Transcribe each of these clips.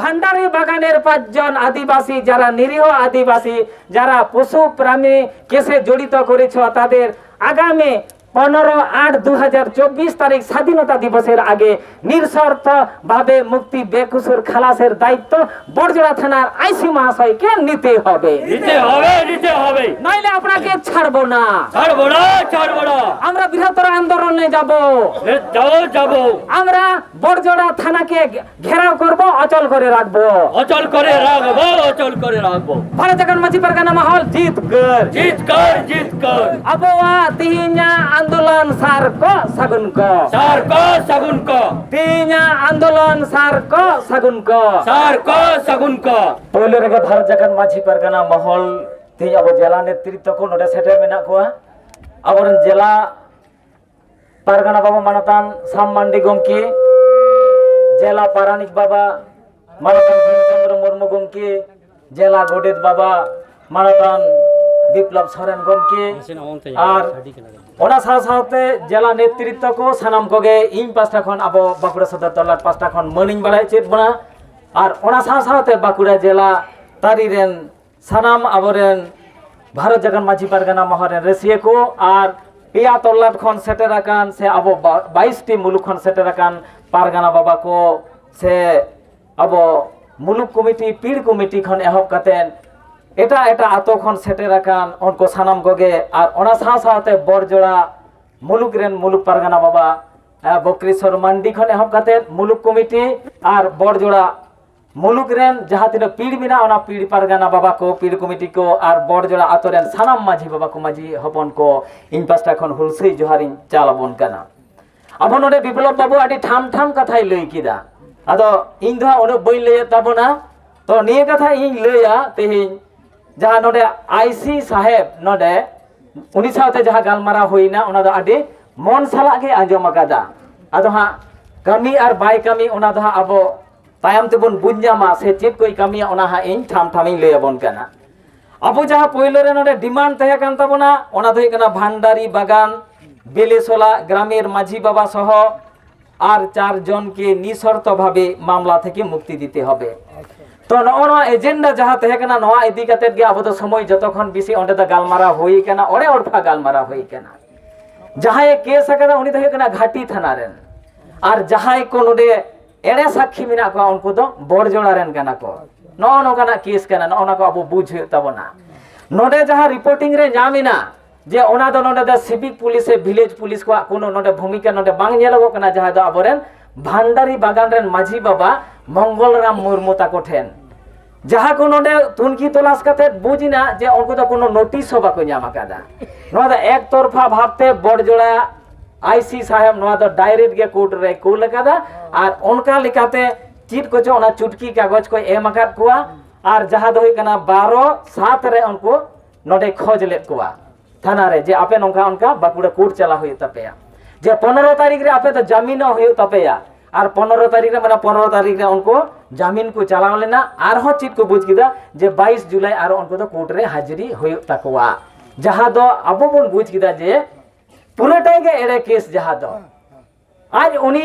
ভান্ডারি বাগানের পাঁচজন আদিবাসী, যারা নিরীহ আদিবাসী, যারা পশু প্রাণী কেসে জড়িত করেছ, তাদের আগামী পনেরো আট দু তারিখ স্বাধীনতা দিবসের আগে নিঃশর্ত ভাবে মুক্তি বেকুসুর খালাসের দায়িত্ব বড়জোড়া থানার আইসি মহাশয়কে নিতে হবে। নিতে হবে নিতে হবে। নইলে আপনাকে ছাড়বো না। ছাড়বো না ছাড়বো না। আমরা বৃহত্তর আন্দোলনে যাব। যাব যাব। আমরা বড়জোড়া থানাকে ঘেরাও করব অচল করে রাখব। অচল করে রাখব অচল করে রাখব। ভারত জাগান মাঝি পারগানা মহল জিত কর জিত কর জিত কর আবহাওয়া তিহিনা আন্দোলন সার সাগুনক সার্ক সাগুনক তিনা আন্দোলন সার্ক সাগুনক সার্ক সাগুনক পহলে রেগে ভারত জাগান মাঝি পারগানা মহল তিন আবো জেলা নেতৃত্ব কো নোটে সেটে মেনা কোয়া? আবরন জেলা পারগানা বাবা মানতান সাম মান্ডি গমকি জেলা পারানিক বাবা মানতান ভীমচন্দ্র মুর্মু গমকি জেলা গোডেদ বাবা মানতান বিপ্লব সরেন গমকি আর ᱚᱱᱟ ᱥᱟᱶ ᱥᱟᱶᱛᱮ ᱡᱮᱞᱟ ᱱᱮᱛᱨᱤᱛᱛᱚ ᱠᱚ ᱥᱟᱱᱟᱢ ᱠᱚᱜᱮ ᱤᱧ ᱯᱟᱥᱴᱟ ᱠᱷᱚᱱ ᱟᱵᱚ ᱵᱟᱸᱠᱩᱲᱟ ᱥᱚᱫᱚᱨ ᱛᱚᱞᱟᱴ ᱯᱟᱥᱴᱟ ᱠᱷᱚᱱ ᱢᱟᱹᱱᱤᱧ ᱵᱟᱲᱟᱭ ᱦᱚᱪᱚᱭᱮᱫ ᱵᱚᱱᱟ ᱟᱨ ᱚᱱᱟ ᱥᱟᱶ ᱥᱟᱶᱛᱮ ᱵᱟᱸᱠᱩᱲᱟ ᱡᱮᱞᱟ ᱛᱟᱹᱨᱤ ᱨᱮᱱ ᱥᱟᱱᱟᱢ ᱟᱵᱚᱨᱮᱱ ᱵᱷᱟᱨᱚᱛ ᱡᱟᱜᱟᱱ ᱢᱟᱹᱡᱷᱤ ᱯᱟᱨᱜᱟᱱᱟ ᱢᱚᱦᱚᱨᱮᱱ ᱨᱟᱹᱥᱤᱭᱟᱹ ᱠᱚ ᱟᱨ ᱯᱮᱭᱟ ᱛᱚᱞᱞᱟᱴ ᱠᱷᱚᱱ ᱥᱮᱴᱮᱨ ᱟᱠᱟᱱ ᱥᱮ ᱟᱵᱚ ᱵᱟᱭᱤᱥᱴᱤ ᱢᱩᱞᱩᱠ ᱠᱷᱚᱱ ᱥᱮᱴᱮᱨ ᱟᱠᱟᱱ ᱯᱟᱨᱜᱟᱱᱟ ᱵᱟᱵᱟ ᱠᱚ ᱥᱮ ᱟᱵᱚ ᱢᱩᱞᱩᱠ ᱠᱚᱢᱤᱴᱤ ᱯᱤᱲ ᱠᱚᱢᱤᱴᱤ ᱠᱷᱚᱱ ᱮᱦᱚᱵ ᱠᱟᱛᱮᱫ এটা এটা আতখন সেটে রাখান অনক সানাম গগে, আর ওনা সাহ সাথে বরজোড়া, মুলুক রেন মুলুক পারগানা বাবা বকরিশ্বর মান্ডি খনে হক কাতেন মুলুক কমিটি, আর বরজোড়া, মুলুক রেন যাহা তিনো পিড় মিনা ওনা পিড় পারগানা বাবা কো পিড় কমিটি কো আর বরজোড়া আতরেন সানাম মাঝি বাবা কো মাঝি হপন কো ইন পাঁচটা খন হুলসই জোহারিং চালাবন কানা। আবন ওরে বিপ্লব বাবু আডি ঠাম ঠাম কথাই লই কিদা। আদ ইন ধা ওরে বই লইয়া তাবনা তো নিয়ে কথা ইন লইয়া তেহিন ᱤᱧ ᱞᱟᱹᱭᱟ ᱛᱮᱦᱮᱧ ᱡᱟᱦᱟᱸ ᱱᱚᱰᱮ আইসি সাহেব ᱱᱚᱰᱮ উনি সাথে যাহা গালমারা হইনা ওনা দো আডি মন সালাগ গে আঞ্জম আকাদা আদো হা কামি আর বাই কামি ওনা দো হা আবো তায়াম তেবন বুঝামা সে চেত কই কামি ওনা হা ইন ঠাম ঠামিং লই আবন কানা আবো যাহা পয়লো রে নডে ডিমান্ড তাহে কান তাবনা ওনা দো কানা ভান্ডারি বাগান বেলেসোলা গ্রামের মাঝি বাবা সহ আর চারজনকে নিঃশর্তভাবে মামলা থেকে মুক্তি দিতে হবে ᱛᱚ ᱱᱚᱜᱼᱚ ᱱᱚᱣᱟ ᱮᱡᱮᱱᱰᱟ ᱡᱟᱦᱟᱸ ᱛᱟᱦᱮᱸ ᱠᱟᱱᱟ ᱱᱚᱣᱟ ᱤᱫᱤ ᱠᱟᱛᱮᱫ ᱜᱮ ᱟᱵᱚ ᱫᱚ ᱥᱚᱢᱚᱭ ᱡᱚᱛᱚᱠᱷᱚᱱ ᱵᱤᱥᱤ ᱚᱸᱰᱮ ᱫᱚ ᱜᱟᱞᱢᱟᱨᱟᱣ ᱦᱩᱭ ᱠᱟᱱᱟ ᱚᱲᱮ ᱚᱲᱯᱷᱟ ᱜᱟᱞᱢᱟᱨᱟᱣ ᱦᱩᱭ ᱠᱟᱱᱟ ᱡᱟᱦᱟᱸᱭᱮ ᱠᱮᱥ ᱟᱠᱟᱫᱟ ᱩᱱᱤ ᱫᱚ ᱦᱩᱭᱩᱜ ᱠᱟᱱᱟ ᱜᱷᱟᱴᱤ ᱛᱷᱟᱱᱟ ᱨᱮᱱ ᱟᱨ ᱡᱟᱦᱟᱸᱭ ᱠᱚ ᱱᱚᱰᱮ ᱮᱲᱮ ᱥᱟᱠᱷᱤ ᱢᱮᱱᱟᱜ ᱠᱚᱣᱟ ᱩᱱᱠᱩ ᱫᱚ ᱵᱚᱲᱡᱚᱲᱟ ᱨᱮᱱ ᱠᱟᱱᱟ ᱠᱚ ᱱᱚᱜᱼᱚ ᱱᱚᱝᱠᱟᱱᱟᱜ ᱠᱮᱥ ᱠᱟᱱᱟ ᱱᱚᱜᱼᱚ ᱱᱚᱣᱟ ᱠᱚ ᱟᱵᱚ ᱵᱩᱡ ᱦᱩᱭᱩᱜ ᱛᱟᱵᱚᱱᱟ ᱱᱚᱰᱮ ᱡᱟᱦᱟᱸ ᱨᱤᱯᱳᱨᱴᱤᱝ ᱨᱮ ᱧᱟᱢᱮᱱᱟ ᱡᱮ ᱚᱱᱟ ᱫᱚ ᱱᱚᱰᱮ ᱫᱚ ᱥᱤᱵᱤᱠ ᱯᱩᱞᱤᱥ ᱥᱮ ᱵᱷᱤᱞᱮᱡᱽ ᱯᱩᱞᱤᱥ ᱠᱚᱣᱟᱜ ᱠᱳᱱᱳ ᱱᱚᱰᱮ ᱵᱷᱩᱢᱤᱠᱟ ᱱᱚᱰᱮ ᱵᱟᱝ ᱧᱮᱞᱚᱜᱚᱜ ᱠᱟᱱᱟ ᱡᱟᱦᱟᱸ ᱫᱚ ᱟᱵᱚᱨᱮᱱ ভান্ডারি বাগান রেন মাঝি বাবা মঙ্গলরাম মুর্মু তাকো ঠেন যাহা কো নডে তুনকি তলাশ কাতে বুঝিনা যে উনকু তো কোনো নোটিশ হবা কো ᱧᱟᱢ আকাদা নোয়া দা এক তরফা ভাবতে বড়জোড়া আইসি সাহেব নোয়া দো ডাইরেক্ট গে কোর্ট রে কুল আকাদা আর অনকা লেকাতে চিট কোচো ওনা চুটকি কাগজ কো এম আকাদ কুয়া আর যাহা দো ᱦᱩᱭᱩᱜ ᱠᱟᱱᱟ 12 7 রে উনকু নডে খোঁজ লেত কুয়া থানা রে যে আপে নংকা অনকা বাকুড়া কোর্ট চালা হই তাপেয়া যে 15 তারিখ আপে তো জামিন আর 15 তারিখ মানে 15 তারিখ রে উনকু জামিন কো চালাও লেনা আর চিট কো বুঝ কিদা যে 22 জুলাই আর উনকু তো কোর্ট রে হাজিরি হই তাকোয়া। যাহা আবো বন বুঝ কিদা যে পুরোটাই গে এড়ে কেস যাহা আজ উনি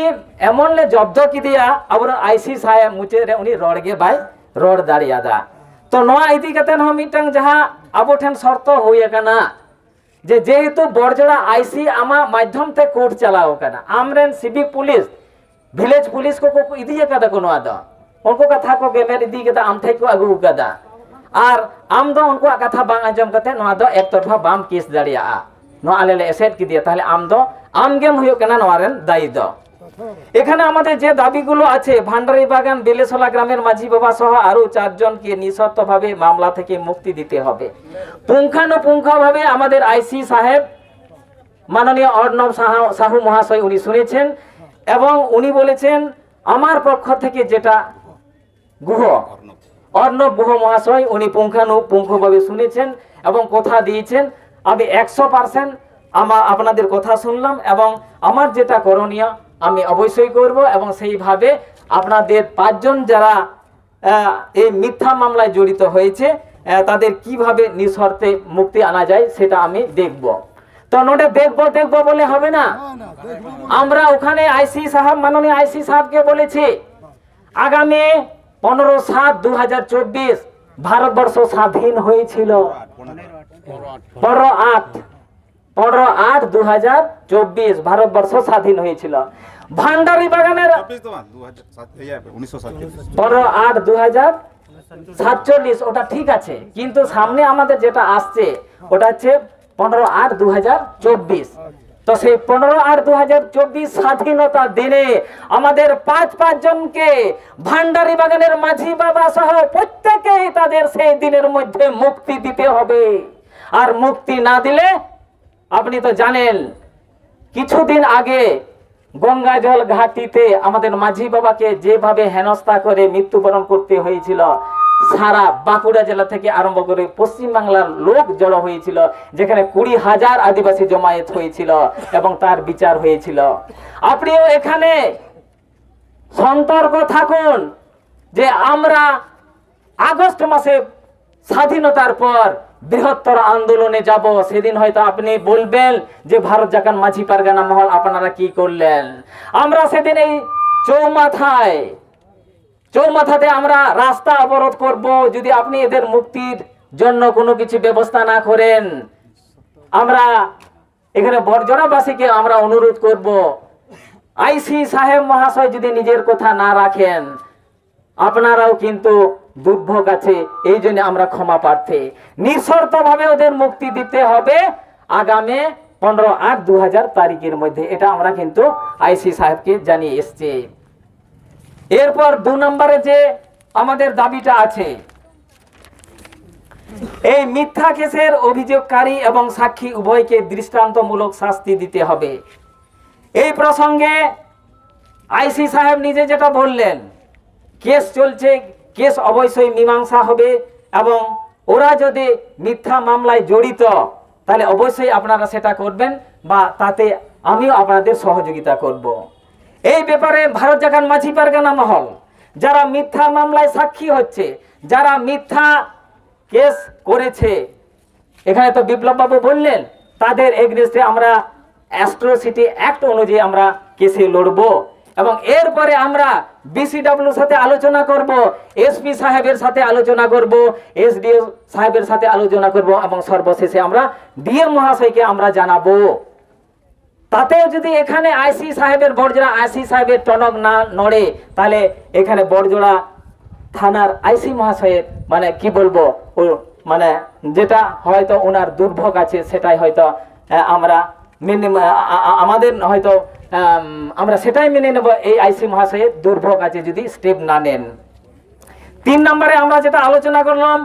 এমন লে জব্দ কিদিয়া, আবার আইসি সাহেব মুচে উনি রড় গে বাই, রড় দাঁড়িয়াদা। তো নোয়া ইদি কাতেন হো মিটাং যাহা আবো ঠেন শর্ত হই কানা। যে যেহেতু বড়জোড়া আইসি আমা মাধ্যম তে কোর্ট চালাও কেন। আমরেন সিভিক পুলিশ, ভিলেজ পুলিশ কো ইদিয়ে কাদা কোনো আদা। উনকো কথা কো গেমের ইদি কাদা আম থেকে আগু কাদা। আর আম দো উনকো কথা বাং আজম কাতে নোয়া দো এক তরফা বাম কেস দাঁড়িয়া নোয়া আলেলে এসেট কি দিয়ে, তাহলে আম দো আমগেম হুয়ো কানা নোয়ারেন দায়ী দো। এখানে আমাদের যে দাবিগুলো আছে ভান্ডারি বাগান বেলেসোলা গ্রামের মাঝি বাবা সহ আরও চারজনকে নিঃশর্তভাবে মামলা থেকে মুক্তি দিতে হবে। পুঙ্খানুপুঙ্খভাবে আমাদের আইসি সাহেব, মাননীয় অর্ণব সাহা- সাহু মহাশয় উনি শুনেছেন এবং উনি বলেছেন, আমার পক্ষ থেকে যেটা গুহ, অর্ণব গুহ মহাশয় উনি পুঙ্খানুপুঙ্খভাবে শুনেছেন এবং কথা দিয়েছেন। আমি একশো পার্সেন্ট আমার আপনাদের কথা শুনলাম এবং আমার যেটা করণীয় আমি অবশ্যই করব এবং সেইভাবে আপনাদের পাঁচজন যারা এই মিথ্যা মামলায় জড়িত হয়েছে তাদের কীভাবে নিঃশর্তে মুক্তি আনা যায় সেটা আমি দেখব। তো নোটে দেখব দেখব বলে হবে না? আমরা ওখানে আইসি সাহেব, মাননীয় আইসি সাহেবকে বলেছি, আগামী পনেরো সাত দু ভারতবর্ষ স্বাধীন হয়েছিল। পনেরো আট পনেরো আট দু ভারতবর্ষ স্বাধীন হয়েছিল। ভান্ডারি বাগানের পনেরো আট দু হাজার সাতচল্লিশ ওটা ঠিক আছে। কিন্তু সামনে আমাদের যেটা আসছে ওটা হচ্ছে পনেরো আট দু হাজার চব্বিশ। তো সেই পনেরো আট দু হাজার চব্বিশ স্বাধীনতার দিনে আমাদের পাঁচ পাঁচ জনকে ভান্ডারি বাগানের মাঝি বাবা সহ প্রত্যেকেই তাদের সেই দিনের মধ্যে মুক্তি দিতে হবে। আর মুক্তি না দিলে আপনি তো জানেন কিছুদিন আগে গঙ্গা জল ঘাটিতে আমাদের মাঝি বাবাকে যেভাবে হেনস্থা করে মৃত্যুবরণ করতে হয়েছিল, সারা বাঁকুড়া জেলা থেকে আরম্ভ করে পশ্চিম বাংলার লোক জড়ো হয়েছিল, যেখানে কুড়ি হাজার আদিবাসী জমায়েত হয়েছিল এবং তার বিচার হয়েছিল। আপনিও এখানে সতর্ক থাকুন যে আমরা আগস্ট মাসে স্বাধীনতার পর বৃহত্তর আন্দোলনে যাব, সেদিন হয়তো আপনি বলবেন যে ভারত জাকান মাঝি পারগানা মহল, আপনারা কি করলেন? আমরা সেদিন এই চৌমাথায়, চৌমাথাতে আমরা রাস্তা অবরোধ করব, যদি আপনি এদের মুক্তির জন্য কোনো কিছু ব্যবস্থা না করেন, আমরা এখানে বর্জনাবাসীকে আমরা অনুরোধ করব। আইসি সাহেব মহাশয় যদি নিজের কথা না রাখেন আপনারাও কিন্তু দুর্ভোগ আছে, এই জন্য আমরা ক্ষমা প্রার্থী। নিঃশর্ত ভাবে ওদের মুক্তি দিতে হবে আগামী পনেরো আট দু তারিখের মধ্যে। এটা আমরা কিন্তু আইসি সাহেবকে জানিয়ে এসছি। এরপর দু নম্বরে যে আমাদের দাবিটা আছে, এই মিথ্যা কেসের অভিযোগকারী এবং সাক্ষী উভয়কে দৃষ্টান্তমূলক শাস্তি দিতে হবে। এই প্রসঙ্গে আইসি সাহেব নিজে যেটা বললেন কেস চলছে, কেস অবশ্যই মীমাংসা হবে এবং ওরা যদি মিথ্যা মামলায় জড়িত, তাহলে অবশ্যই আপনারা সেটা করবেন বা তাতে আমিও আপনাদের সহযোগিতা করব। এই ব্যাপারে ভারত জাগান মাঝি পারগানা মহল, যারা মিথ্যা মামলায় সাক্ষী হচ্ছে, যারা মিথ্যা কেস করেছে, এখানে তো বিপ্লব বাবু বললেন, তাদের এগনেস্টে আমরা অ্যাস্ট্রোসিটি অ্যাক্ট অনুযায়ী আমরা কেসে লড়বো এবং এরপরে আমরা বিসিডব্লিউর সাথে আলোচনা করব এসপি সাহেবের সাথে আলোচনা করব এসডিও সাহেবের সাথে আলোচনা করব এবং সর্বশেষে আমরা ডিএম মহাশয়কে আমরা জানাব। তাতেও যদি এখানে আইসি সাহেবের বড়জোড়া আইসি সাহেবের টনক না নড়ে, তাহলে এখানে বড়জোড়া থানার আইসি মহাশয়ের মানে কি বলব মানে যেটা হয়তো ওনার দুর্ভোগ আছে, সেটাই হয়তো আমরা মেনে আমাদের হয়তো আমরা সেটাই মেনে নেব, এই আইসি মহাশয়ের দুর্ভোগ আছে যদি স্টেপ না নেন। তিন নম্বরে আমরা যেটা আলোচনা করলাম,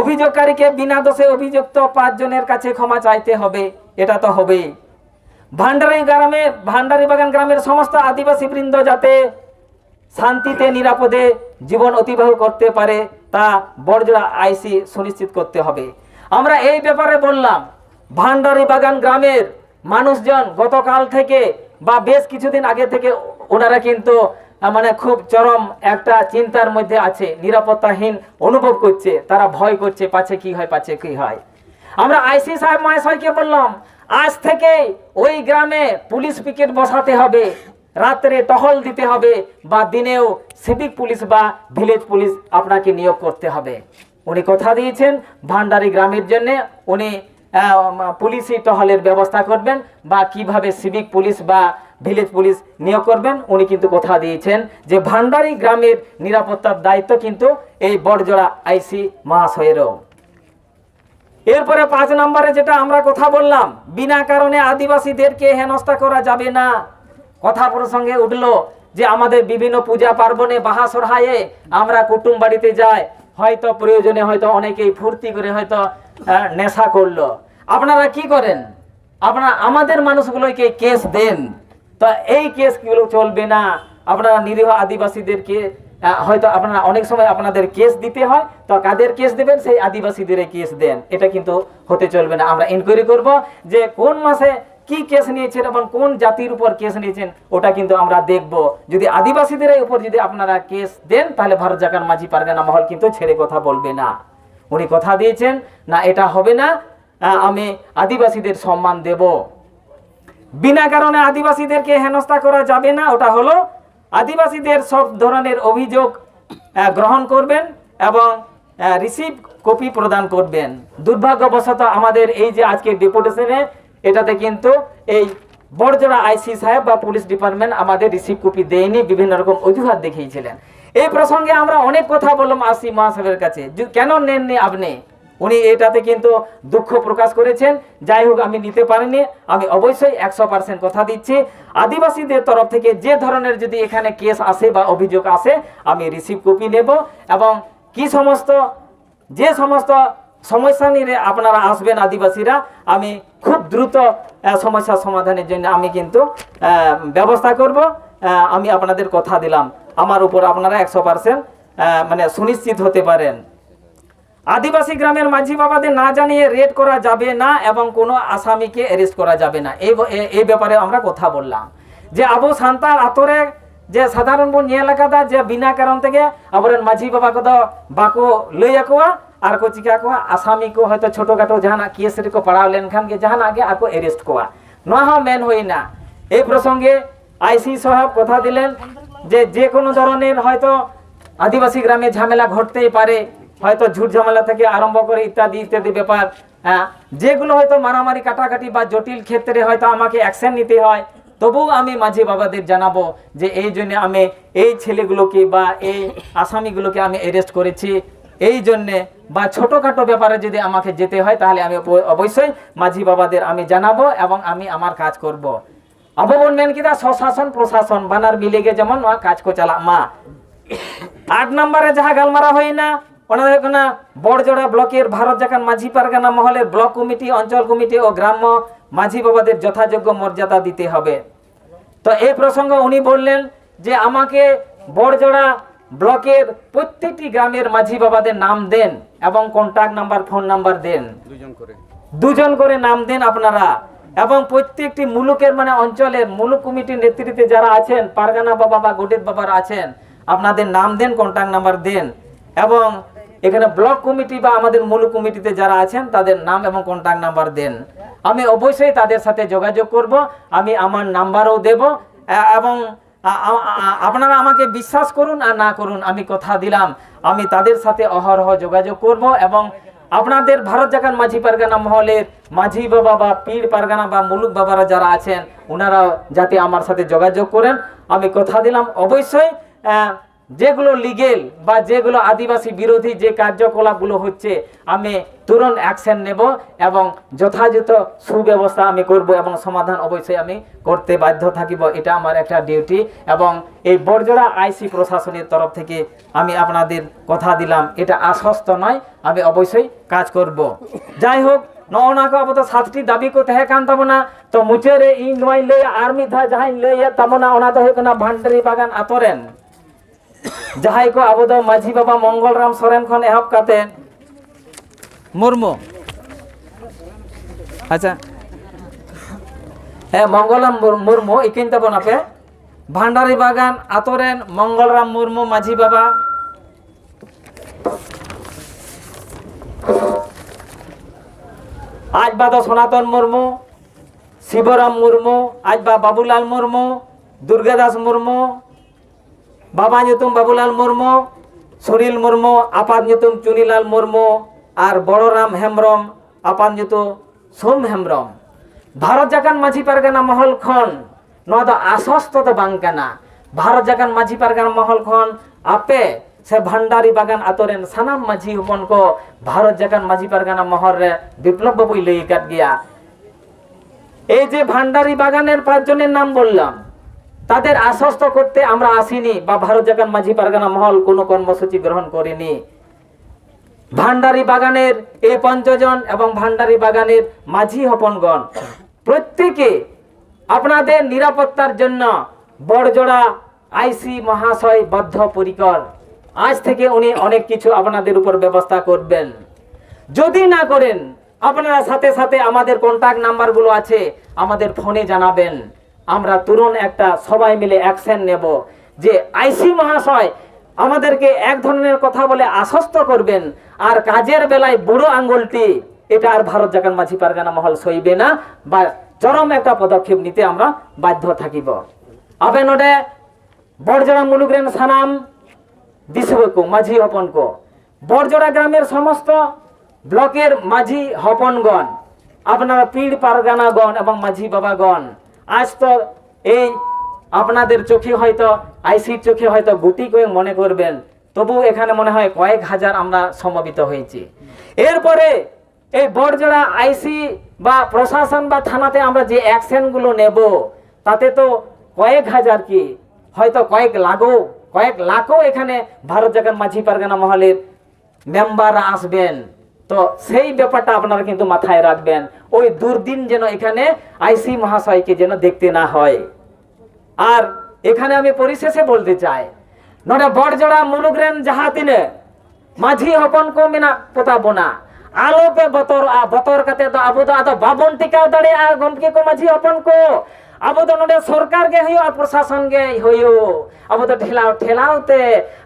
অভিযোগকারীকে বিনা দোষে অভিযুক্ত পাঁচজনের কাছে ক্ষমা চাইতে হবে, এটা তো হবেই। ভান্ডারি গ্রামে ভান্ডারি বাগান গ্রামের সমস্ত আদিবাসী বৃন্দ যাতে শান্তিতে, নিরাপদে জীবন অতিবাহ করতে পারে, তা বড়জোড়া আইসি সুনিশ্চিত করতে হবে। আমরা এই ব্যাপারে বললাম ভান্ডারি বাগান গ্রামের মানুষজন গতকাল থেকে বা বেশ কিছুদিন আগে থেকে ওনারা কিন্তু মানে খুব চরম একটা চিন্তার মধ্যে আছে, নিরাপত্তাহীন অনুভব করছে, তারা ভয় করছে, পাছে কি হয়, পাছে কি হয়। আমরা আইসি সাহেব মহাশয়কে বললাম, আজ থেকে ওই গ্রামে পুলিশ পিকেট বসাতে হবে, রাত্রে টহল দিতে হবে বা দিনেও সিভিক পুলিশ বা ভিলেজ পুলিশ আপনাকে নিয়োগ করতে হবে। উনি কথা দিয়েছেন, ভান্ডারি গ্রামের জন্য উনি পুলিশি টহলের ব্যবস্থা করবেন বা কীভাবে সিভিক পুলিশ বা ভিলেজ পুলিশ নিয়োগ করবেন, উনি কিন্তু কথা দিয়েছেন যে ভান্ডারি গ্রামের নিরাপত্তার দায়িত্ব কিন্তু এই বড়জোড়া আইসি মহাশয়েরও। এরপরে পাঁচ নম্বরে যেটা আমরা কথা বললাম, বিনা কারণে আদিবাসীদেরকে হেনস্থা করা যাবে না। কথা প্রসঙ্গে উঠল যে আমাদের বিভিন্ন পূজা পার্বণে বাহা সরহায়ে আমরা কুটুম বাড়িতে যাই, হয়তো প্রয়োজনে হয়তো অনেকেই ফুর্তি করে হয়তো নেশা করল। আপনারা কি করেন? আপনারা আমাদের মানুষগুলোকে কেস দেন। তো এই কেসগুলো চলবে না। আপনারা নিরীহ আদিবাসীদেরকে হয়তো আপনারা অনেক সময় আপনাদের কেস দিতে হয়, তো কাদের কেস দেবেন? সেই আদিবাসীদের কেস দেন। এটা কিন্তু হতে চলবে না। আমরা ইনকোয়ারি করব যে কোন মাসে কি কেস নিয়েছেন এবং কোন জাতির উপর কেস নিয়েছেন, ওটা কিন্তু আমরা দেখব। যদি আদিবাসীদের উপর যদি আপনারা কেস দেন, তাহলে ভারত জাকার মাঝি পারগানা মহল কিন্তু ছেড়ে কথা বলবে না। উনি কথা দিয়েছেন, না, এটা হবে না আমি আদিবাসীদের সম্মান দেব। বিনা কারণে আদিবাসীদেরকে হেনস্থা করা যাবে না, ওটা হলো আদিবাসীদের সব ধরনের অভিযোগ গ্রহণ করবেন এবং রিসিভ কপি প্রদান করবেন। দুর্ভাগ্যবশত আমাদের এই যে আজকে ডেপুটেশনে এটাতে কিন্তু এই বড়জোড়া আইসি সাহেব বা পুলিশ ডিপার্টমেন্ট আমাদের রিসিভ কপি দেয়নি, বিভিন্ন রকম অজুহাত দেখিয়েছিলেন। এই প্রসঙ্গে আমরা অনেক কথা বললাম আসি মহাসাহেবের কাছে। কেন নেননি আপনি? উনি এটাতে কিন্তু দুঃখ প্রকাশ করেছেন। যাই হোক, আমি নিতে পারিনি। আমি অবশ্যই একশো পার্সেন্ট কথা দিচ্ছি। আদিবাসীদের তরফ থেকে যে ধরনের যদি এখানে কেস আসে বা অভিযোগ আসে, আমি রিসিভ কপি নেব এবং কি সমস্ত, যে সমস্ত সমস্যা নিয়ে আপনারা আসবেন আদিবাসীরা, আমি খুব দ্রুত সমস্যা সমাধানের জন্য আমি কিন্তু ব্যবস্থা করব। আমি আপনাদের কথা দিলাম। আমার উপর আপনারা একশো মানে সুনিশ্চিত হতে পারেন। আদিবাসী গ্রামের মাঝি বাবাদের না জানিয়ে রেড করা যাবে না এবং কোনো আসামিকে অ্যারেস্ট করা যাবে না। এই ব্যাপারে আমরা কথা বললাম। যে আবু সান্তার আতরে যে সাধারণ বোন এলাকাটা যে বিনা কারণ থেকে আবরেন মাঝি বাবা কদ বাকো লই আকোয়া, আর কো চিকা কোয়া আসামি কো হয়তো ছোটখাটো জাহানা, কেস রেকো পাড়াও লেনখান কে জাহান আগে আর কো অ্যারেস্ট কোয়া নয়া হও মেন হই না। এই প্রসঙ্গে আইসি সাহেব কথা দিলেন। যে যে কোনো ধরনের হয়তো আদিবাসী গ্রামে ঝামেলা ঘটতেই পারে হয়তো ঝুট ঝামেলা থেকে আরম্ভ করে ইত্যাদি ইত্যাদি ব্যাপার হ্যাঁ, যেগুলো হয়তো মারামারি কাটাকাটি বা জটিল ক্ষেত্রে হয়তো আমাকে অ্যাকশন নিতে হয় তবুও আমি মাঝি বাবাদের জানাব যে এই জন্য আমি এই ছেলেগুলোকে বা এই আসামিগুলোকে আমি অ্যারেস্ট করেছি এই জন্যে বা ছোটোখাটো ব্যাপারে যদি আমাকে যেতে হয় তাহলে আমি অবশ্যই মাঝি বাবাদের আমি জানাব এবং আমি আমার কাজ করব। আবো বলবেন কিনা স্বশাসন প্রশাসন বানার মিলেগে যেমন কাজ কো চালা। মা আট নম্বরে যাহা গালমারা হয় না ওনা দেখো না বড়জোড়া ব্লকের ভারত জাকান মাঝি পারগানা মহলের ব্লক কমিটি অঞ্চল কমিটি ও গ্রাম্য মাঝি বাবাদের যথাযোগ্য মর্যাদা দিতে হবে। তো এই প্রসঙ্গ উনি বললেন যে আমাকে বড়জোড়া ব্লকের প্রত্যেকটি গ্রামের মাঝি বাবাদের নাম দেন এবং কন্টাক্ট নাম্বার ফোন নাম্বার দেন। দুজন করে। দুজন করে নাম দেন আপনারা। এবং প্রত্যেকটি মুলুকের মানে অঞ্চলের মুলুক কমিটির নেতৃত্বে যারা আছেন, পারগানা বাবা বা গোটেদ বাবার আছেন, আপনাদের নাম দেন কন্ট্যাক্ট নাম্বার দেন এবং এখানে ব্লক কমিটি বা আমাদের মুলুক কমিটিতে যারা আছেন, তাদের নাম এবং কন্ট্যাক্ট নাম্বার দেন। আমি অবশ্যই তাদের সাথে যোগাযোগ করব, আমি আমার নাম্বারও দেব এবং আপনারা আমাকে বিশ্বাস করুন আর না করুন, আমি কথা দিলাম। আমি তাদের সাথে অহরহ যোগাযোগ করব এবং আপনাদের ভারত জাকান মাঝি পারগানা মহলের মাঝি বাবা বা পীর পারগানা বা মুলুক বাবারা যারা আছেন ওনারা যাতে আমার সাথে যোগাযোগ করেন। আমি কথা দিলাম। অবশ্যই যেগুলো লিগেল বা যেগুলো আদিবাসী বিরোধী যে কার্যকলাপগুলো হচ্ছে, আমি তুরন্ত অ্যাকশন নেব এবং যথাযথ সুব্যবস্থা আমি করব এবং সমাধান অবশ্যই আমি করতে বাধ্য থাকিব। এটা আমার একটা ডিউটি এবং এই বরজোড়া আইসি প্রশাসনের তরফ থেকে আমি আপনাদের কথা দিলাম। এটা আশ্বস্ত নয়, আমি অবশ্যই কাজ করব। যাই হোক, নওনাকে আবো তো সাতটি দাবি করতে হ্যাঁ কান তো মুচেরে ই নয় লই আর মিধা যাহাই লই তাবো না ওনা তো হয়ে না, ভান্ডারি বাগান আতরেন। যাহাই কো আবো দো মাঝি বাবা মঙ্গলরাম সরেন খন এহব কাতে। মুর্মু। আচ্ছা। হ্যাঁ মঙ্গলরাম মুর- মুর্মু ইকিন তাবো না পে ভান্ডারি বাগান, আতরেন, মঙ্গলরাম মুর্মু, মাঝি বাবা। আজ বা তো সনাতন মুর্মু, শিবরাম মুর্মু, আজ বা বাবুলাল মুর্মু, দুর্গাদাস মুর্মু বাবা nyutum বাবুলাল মুর্মু সুনীল মুর্মু আপাত nyutum চুনিলাল মুর্মু আর বড়রাম হেমব্রম আপাত nyutum সোম হেমব্রম ভারত জাকান মাঝি পারগানা মহল খন নয়া ᱫᱚ আশ্বস্ত ᱫᱚ ᱵᱟᱝ ᱠᱟᱱᱟ ভারত জাকান মাঝি পারগানা মহল খন আপে সে ভান্ডারি বাগান আতরেন সানাম মাঝি হপন কো ভারত জাকান মাঝি পারগানা মহল রে বিপ্লব বাবুই লই কাট গিয়া এই যে ভান্ডারি বাগানের পাঁচজনের নাম বললাম তাদের আশ্বস্ত করতে আমরা আসিনি বা ভারত জাগান মাঝি পারগানা মহল কোনো কর্মসূচি গ্রহণ করিনি। ভান্ডারি বাগানের এই পঞ্চজন এবং ভান্ডারি বাগানের মাঝি হপনগণ, প্রত্যেকে আপনাদের নিরাপত্তার জন্য বড়জোড়া আইসি মহাশয় বদ্ধপরিকর। আজ থেকে উনি অনেক কিছু আপনাদের উপর ব্যবস্থা করবেন। যদি না করেন, আপনারা সাথে সাথে আমাদের কন্ট্যাক্ট নাম্বারগুলো আছে, আমাদের ফোনে জানাবেন। আমরা তরুণ একটা সবাই মিলে অ্যাকশন নেব। যে আইসি মহাশয় আমাদেরকে এক ধরনের কথা বলে আশ্বস্ত করবেন, আর কাজের বেলায় বুড়ো আঙ্গুলটি এটা আর ভারত জাগান মাঝি পারগানা মহল সইবে না, বা চরম একটা পদক্ষেপ নিতে আমরা বাধ্য থাকিব। আবে নোডে বড়জোড়া মুলুক রেন সানাম, দিশবকু, মাঝি হপন কো বড়জোড়া গ্রামের সমস্ত ব্লকের মাঝি হপনগণ, আপনারা পীড় পারগানাগণ এবং মাঝি বাবাগণ আজ তো এই আপনাদের চোখে হয়তো, আইসির চোখে হয়তো গুটি করে মনে করবেন, তবু এখানে মনে হয় কয়েক হাজার আমরা সমবেত হয়েছি। এরপরে এই বড়জোড়া আইসি বা প্রশাসন বা থানাতে আমরা যে অ্যাকশনগুলো নেব, তাতে তো কয়েক হাজার কি, হয়তো কয়েক লাখও কয়েক লাখও এখানে ভারত জাগান মাঝি পারগানা মহলের মেম্বাররা আসবেন। তো সেই ব্যাপারটা আপনারা কিন্তু মাথায় রাখবেন। ওই দুর্দিন যেন এখানে আইসি মহাশয়কে যেন দেখতে না হয়। আর এখানে আমি পরিশেষে বলতে চাই, নটা বড়জোড়া মুলুগরেন যাহা তিনে মাঝি হপন কো মিনা পোতাবো না আলো পে বতর বতর কাতে তো আবো তো আদো বাবন টিকাও দাড়ে আর গমকে কো মাঝি হপন কো। আবো তো নডে সরকার গে হইও আর প্রশাসন গে হইও। আবো তো ঠেলাও ঠেলাওতে,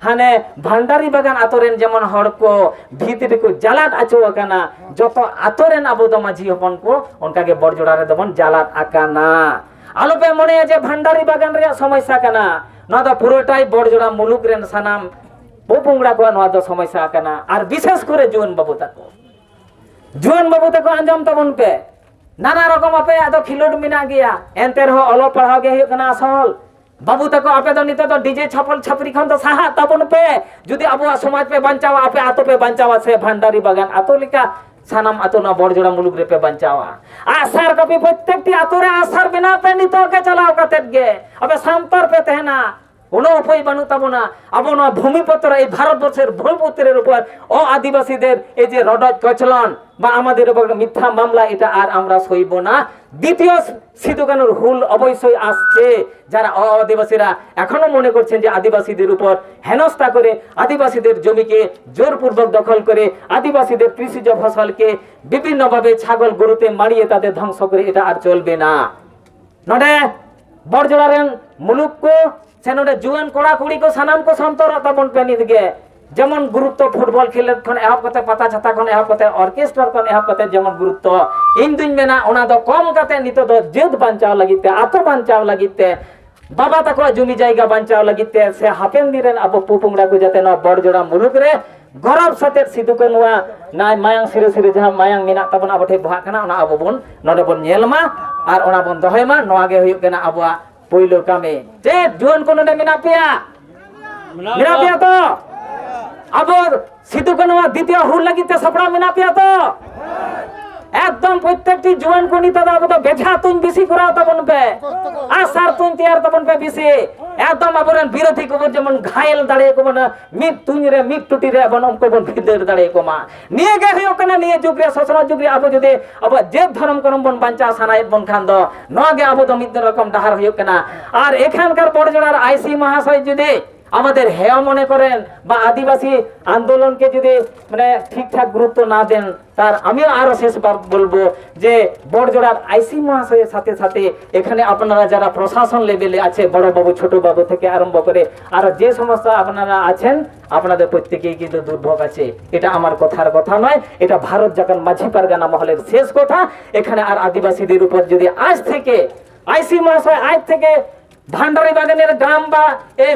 হানে ভান্ডারি বাগান আতরেন যেমন হড় কো ভিতরে কো জালাত আচো আকানা, যত আতরেন আবো তো মাঝি হপন কো অনকাগে বড়জোড়ারে দেবন জালাত আকানা। আলোপে মনে আছে ভান্ডারি বাগান রে সমস্যা কানা নয় তো পুরোটাই বড়জোড়া মুলুক রেন সানাম পোপুংড়া কোয়া নয় তো সমস্যা কানা। আর বিশেষ করে জুয়ান বাবু তাকো। জুয়ান বাবু তাকো আঞ্জাম তবন পে নানা রকম আপে আদো খিলোড মিনা গিয়া। এনতে রহ অল পড়াও গে হুয়ুগ কানা আসল বাবু তাকো আপে তো নিতে তো ডিজে ছাপল ছাপরি খন তো সাহা তবন পে। যদি আবুয়া সমাজ পে বাঞ্চাওয়া আপে আতো পে বাঞ্চাওয়া সে ভান্ডারি বাগান। আতো লিকা সানাম আতো না বড়জোড়া মুলুক রে পে বাঞ্চাওয়া আসার কপি প্রত্যেকটি আতরে আসার বিনা পে নিতকে চালাও কাতেত গে আবে সান্তর পে তেহনা। উপায় বানু তাবো না আবো না ভূমিপত্র এই ভারতবর্ষের ভূমিপত্রের উপর ও আদিবাসীদের এই যে রডত কচলন বা আমাদের উপর মিথ্যা মামলা, এটা আর আমরা সইব না। দ্বিতীয় সিধু কানুর হুল অবশ্যই আসছে, যারা অ আদিবাসীরা এখনও মনে করছেন যে আদিবাসীদের উপর হেনস্থা করে আদিবাসীদের জমিকে জোরপূর্বক দখল করে আদিবাসীদের কৃষিজ ফসলকে বিভিন্নভাবে ছাগল গরুতে মারিয়ে তাদের ধ্বংস করে, এটা আর চলবে না। নডে ᱥᱮᱱᱚᱰᱮ ᱡᱩᱣᱟᱹᱱ ᱠᱚᱲᱟ ᱠᱩᱲᱤ ᱠᱚ ᱥᱟᱱᱟᱢ ᱠᱚ ᱥᱚᱱᱛᱚᱨᱚᱜ ᱛᱟᱵᱚᱱ ᱯᱮ ᱱᱤᱛ ᱜᱮ ᱡᱮᱢᱚᱱ ᱜᱩᱨᱩᱛᱛᱚ ᱯᱷᱩᱴᱵᱚᱞ ᱠᱷᱮᱞᱳᱰ ᱠᱷᱚᱱ ᱮᱦᱚᱵ ᱠᱟᱛᱮ ᱯᱟᱛᱟ ᱪᱷᱟᱛᱟ ᱠᱷᱚᱱ ᱮᱦᱚᱵ ᱠᱟᱛᱮ ᱚᱨᱠᱮᱥᱴᱟᱨ ᱠᱷᱚᱱ ᱮᱦᱚᱵ ᱠᱟᱛᱮ ᱡᱮᱢᱚᱱ ᱜᱩᱨᱩᱛᱛᱚ ᱤᱧ ᱫᱩᱧ ᱢᱮᱱᱟ ᱚᱱᱟ ᱫᱚ ᱠᱚᱢ ᱠᱟᱛᱮ ᱱᱤᱛᱚᱜ ᱫᱚ ᱡᱟᱹᱛ ᱵᱟᱧᱪᱟᱣ ᱞᱟᱹᱜᱤᱫ ᱛᱮ ᱟᱛᱳ ᱵᱟᱧᱪᱟᱣ ᱞᱟᱹᱜᱤᱫ ᱛᱮ ᱵᱟᱵᱟ ᱛᱟᱠᱚᱣᱟᱜ ᱡᱩᱢᱤ ᱡᱟᱭᱜᱟ ᱵᱟᱧᱪᱟᱣ ᱞᱟᱹᱜᱤᱫ ᱛᱮ ᱥᱮ ᱦᱟᱯᱮᱱ ᱫᱤᱱ ᱨᱮᱱ ᱟᱵᱚ ᱯᱚᱯᱚᱝᱲᱟ ᱠᱚ ᱡᱟᱛᱮ ᱱᱚᱣᱟ ᱵᱚᱲᱡᱚᱲᱟ ᱢᱩᱞᱩᱠ ᱨᱮ ᱜᱚᱨᱚᱵ ᱥᱟᱛᱮ ᱥᱤᱫᱩ ᱠᱚ ᱱᱚᱣᱟ ᱱᱟᱭ ᱢᱟᱭᱟᱝ ᱥᱤᱨᱟᱹ ᱥᱤᱨᱟᱹ ᱡᱟᱦᱟᱸ ᱢᱟᱭᱟᱝ ᱢᱮᱱᱟᱜ ᱛᱟᱵᱚᱱ ᱟᱵᱚ ᱴᱷᱮᱱ ᱵᱚᱦᱟᱜ ᱠᱟᱱᱟ ᱚᱱᱟ ᱟᱵᱚ ᱵᱚᱱ ᱱᱚᱰᱮ ᱵᱚᱱ ᱧᱮᱞ ᱢᱟ ᱟᱨ ᱚᱱᱟ ᱵᱚᱱ ᱫᱚᱦᱚᱭ ᱢᱟ ᱱᱚᱣᱟ ᱜᱮ ᱦᱩᱭᱩᱜ ᱠᱟᱱᱟ ᱟᱵᱚᱣᱟᱜ पहिलो कामे जे जुन कोनो ने मिनापिया मिनापिया तो अब सिद्धु कोनो द्वितीय हुल लगी ते सपड़ा मिनापिया तो একদম প্রত্যেকটি জুয়ান কোনি তো আবো তো বেঝা তুন বেশি করাও তবন পে। আসার তুন তিয়ার তবন পে বেশি। একদম আবরেন বিরোধী কবর যেমন ঘায়েল দাঁড়িয়ে কবন মিট তুন রে মিট টুটি রে বনম কবন ভিদের দাঁড়িয়ে কমা নিয়ে গে হইও কানা নিয়ে যুগরে সসরা যুগরে আবো যদি আবো যে ধর্ম করম বন বাঞ্চা সানাইত বন খান দ নগে আবো তো মিদ রকম ডাহার হইও কানা আর এখানকার বড়জোড়ার আইসি মহাশয় যদি আমাদের হেয় মনে করেন বা আদিবাসী আন্দোলনকে যদি মানে ঠিকঠাক গুরুত্ব না দেন, তার আমিও আরও শেষবার বলব যে বড়জোড়ার আইসি মহাশয়ের সাথে সাথে এখানে আপনারা যারা প্রশাসন লেভেলে আছে, বড় বাবু, ছোট বাবু থেকে আরম্ভ করে আর যে সমস্ত আপনারা আছেন, আপনাদের প্রত্যেকেই কিন্তু দুর্ভোগ আছে। এটা আমার কথার কথা নয়, এটা ভারত যখন মাঝি পারগানা মহলের শেষ কথা। এখানে আর আদিবাসীদের উপর যদি আজ থেকে আইসি মহাশয় আজ থেকে ভান্ডারি বাগানের গ্রাম বা এই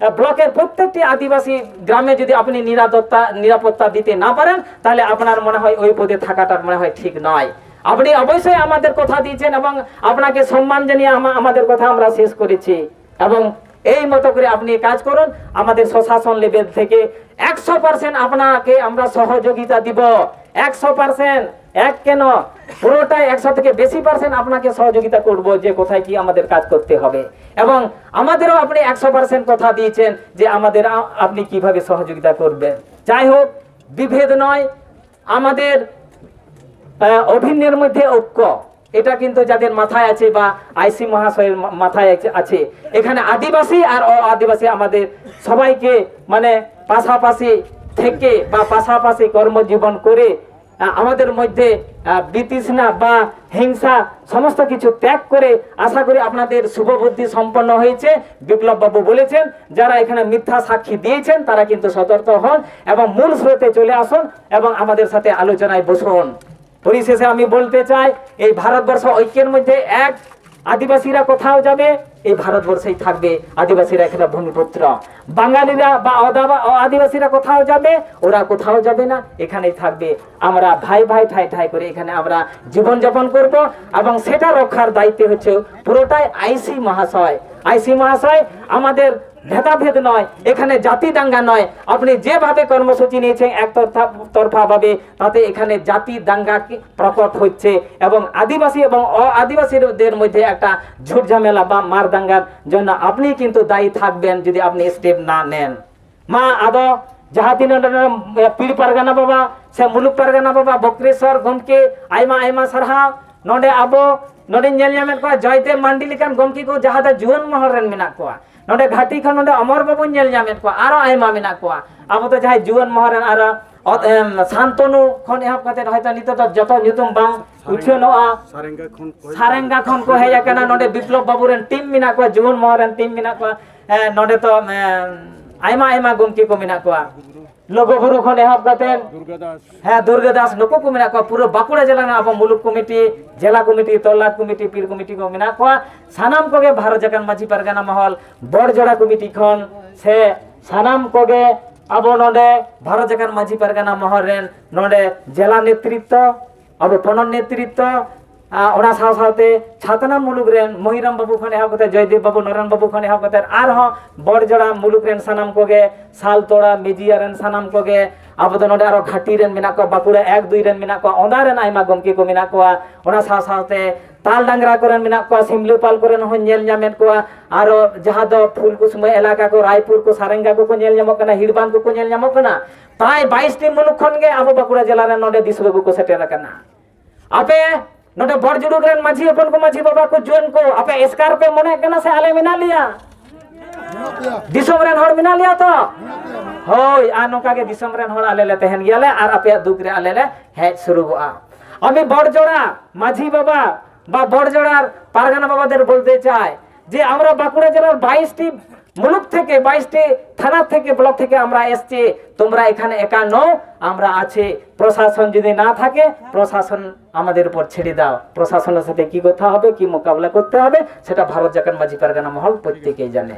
আহ, ব্লকের প্রত্যেকটি আদিবাসী গ্রামে যদি আপনি নিরাপত্তা নিরাপত্তা দিতে না পারেন তাহলে আপনার মনে হয় ওই পদে থাকাটা মনে হয় ঠিক নয়। আপনি অবশ্যই আমাদের কথা দিয়েছেন এবং আপনাকে সম্মান জানিয়ে আমা- আমাদের কথা আমরা শেষ করেছি। এবং এই মতো করে আপনি কাজ করুন আমাদের প্রশাসন লেভেল থেকে একশো পার্সেন্ট আপনাকে আমরা সহযোগিতা দিব। একশো পার্সেন্ট এক কেন? পুরোটাই একশো থেকে বেশি পার্সেন্ট আপনাকে সহযোগিতা করব যে কোথায় কি আমাদের কাজ করতে হবে। এবং আমাদেরও আপনি একশো পার্সেন্ট কথা দিয়েছেন যে আমাদের আপনি কীভাবে সহযোগিতা করবেন। যাই হোক, বিভেদ নয়, আমাদের অভিন্নের মধ্যে ঐক্য। এটা কিন্তু যাদের মাথায় আছে বা আইসি মহাশয়ের মাথায় আছে- এখানে আদিবাসী আর অ আদিবাসী আমাদের সবাইকে মানে পাশাপাশি থেকে বা পাশাপাশি কর্মজীবন করে আমাদের মধ্যে বিতৃষ্ণা বা হিংসা সমস্ত কিছু ত্যাগ করে আশা করি আপনাদের শুভবুদ্ধি সম্পন্ন হয়েছে। বিপ্লব বাবু বলেছেন, যারা এখানে মিথ্যা সাক্ষী দিয়েছেন, তারা কিন্তু সতর্ক হন এবং মূল স্রোতে চলে আসুন এবং আমাদের সাথে আলোচনায় বসুন। পরিশেষে আমি বলতে চাই, এই ভারতবর্ষ ঐক্যের মধ্যে এক আদিবাসীরা কোথাও যাবে? এই ভারতবর্ষেই থাকবে আদিবাসীরা এখানে ভূমিপুত্র। বাঙালিরা বা আদিবাসীরা কোথাও যাবে? ওরা কোথাও যাবে না। এখানেই থাকবে। আমরা ভাই ভাই ঠাই ঠাই করে এখানে আমরা জীবনযাপন করব এবং সেটা রক্ষার দায়িত্ব হচ্ছে পুরোটাই আইসি মহাশয়। আইসি মহাশয় আমাদের ভেদাভেদ নয়, এখানে জাতি দাঙ্গা নয়। আপনি যেভাবে কর্মসূচি নিয়েছেন, একতরফা, তরফাভাবে তাতে এখানে জাতি দাঙ্গা প্রকট হচ্ছে এবং আদিবাসী এবং অ আদিবাসীদের মধ্যে একটা ঝুটঝামেলা বা মার দাঙ্গার জন্য আপনি কিন্তু দায়ী থাকবেন যদি আপনি স্টেপ না নেন। মা আদ জাহাদিন পারগানা বাবা, সে মুলুক পারগানা বাবা, বক্রেশ্বর, গমকে, আইমা আইমা সারহা নডে আবো নডে নেল জয়দেব মান্ডি লেখান গমকে কো, জাহাদা, জুয়ান মহল রেন মেনা কোয়া। ᱱᱚᱰᱮ ᱜᱷᱟᱴᱤ ᱠᱷᱚᱱ ᱱᱚᱰᱮ ᱚᱢᱚᱨ ᱵᱟᱵᱚᱱ ᱧᱮᱞ ᱧᱟᱢᱮᱫ ᱠᱚᱣᱟ ᱟᱨᱚ ᱟᱭᱢᱟ ᱢᱮᱱᱟᱜ ᱠᱚᱣᱟ ᱟᱵᱚ ᱫᱚ ᱡᱟᱦᱟᱸᱭ ᱡᱩᱣᱟᱹᱱ ᱢᱚᱦᱚᱨ ᱨᱮᱱ ᱟᱨᱚ ᱥᱟᱱᱛᱚᱱᱩ ᱠᱷᱚᱱ ᱮᱦᱚᱵ ᱠᱟᱛᱮ ᱦᱚᱭᱛᱚ ᱱᱤᱛᱚᱜ ᱫᱚ ᱡᱚᱛᱚ ᱧᱩᱛᱩম ᱵᱟᱝ ᱩᱪᱷᱟᱹᱱᱚᱜᱼᱟ ᱥᱟᱨᱮᱝᱜᱟ ᱠᱷᱚᱱ ᱠᱚ ᱦᱮᱡ ᱟᱠᱟᱱᱟ ᱱᱚᱰᱮ ᱵᱤᱯᱞᱚᱵ ᱵᱟᱵᱩ ᱨᱮᱱ ᱴᱤᱢ ᱢᱮᱱᱟᱜ ᱠᱚᱣᱟ ᱡᱩᱣᱟᱹᱱ ᱢᱚᱦᱚᱨ ᱨᱮᱱ ᱴᱤᱢ ᱢᱮᱱᱟᱜ ᱠᱚᱣᱟ ᱱᱚᱰᱮ ᱛᱚ ᱟᱭᱢᱟ ᱟᱭᱢᱟ ᱜᱚᱢᱠᱮ ᱠᱚ ᱢᱮᱱᱟᱜ ᱠᱚᱣᱟ লোকপুর ওখানে হাবদাতেন হ্যাঁ দুর্গাদাস লোক কুমিনা কো পুরো বাঁকুড়া জেলা না আবার মুলুক কমিটি জেলা কমিটি তল্লাট কমিটি পীর কমিটি কো মেনা কো সানাম কোগে ভারত জাকান মাঝি পারগানা মহল বড়জোড়া কমিটি খন সে সানাম কোগে আবো নডে ভারত জাকান মাঝি পারগানা মহল রেন নডে জেলা নেতৃত্ব আবো পনন নেতৃত্ব ছাতনা মুলুক মহিরাম বাবু খানে এহব কাতে জয়দেব বাবু নরেন বাবু খানে এহব কাতে আর হ বড়জোড়া মুলুক রেন সানাম কোগে, সালতোড়া মেজিয়া রেন সানাম কোগে আবো তো নডে আরও ঘাটি মেনা কো বাঁকুড়া এক, দুই মেনা কো অদা রেন আইমা গমকি কো মেনা সাথ তাল ডাংরা করেন মেনা সিমলিপাল ñamen কোয়া, আরও দ ফুলকুসুম এলাকা কো, রায়পুর কো, সারেঙ্গা কো কো kana হিড়বান কো কো kana প্রায় 22 টি মুলুক খন গে আবো বাঁকুড়া জেলা রেন নডে আপে নটে বড়জুড়ুক রেন মাঝি হপন কো মাঝি বাবা কো জুন কো আপে এসকার পে মনে কেনা সে আলে মিনা লিয়া দিশম রেন হড় মিনা লিয়া তো হই আর নৌকা গে দিশম রেন হড় আলে লে তেহেন গিয়ালে আর আপে দুক রে আলে লে হেজ শুরু গোয়া আমি বড়জোড়া মাঝি বাবা বা বড়জোড়ার পারগানা বাবাদের বলতে চাই যে আমরা বাঁকুড়া জেলার বাইশটি মুলুক থেকে বাইশটি থানা থেকে ব্লক থেকে আমরা এসছি। তোমরা এখানে একা নও, আমরা আছি। প্রশাসন যদি না থাকে, প্রশাসন আমাদের উপর ছেড়ে দাও। প্রশাসনের সাথে কি কথা হবে, কি মোকাবিলা করতে হবে, সেটা ভারত জাকান মাঝি পারগানা মহল প্রত্যেকেই জানে।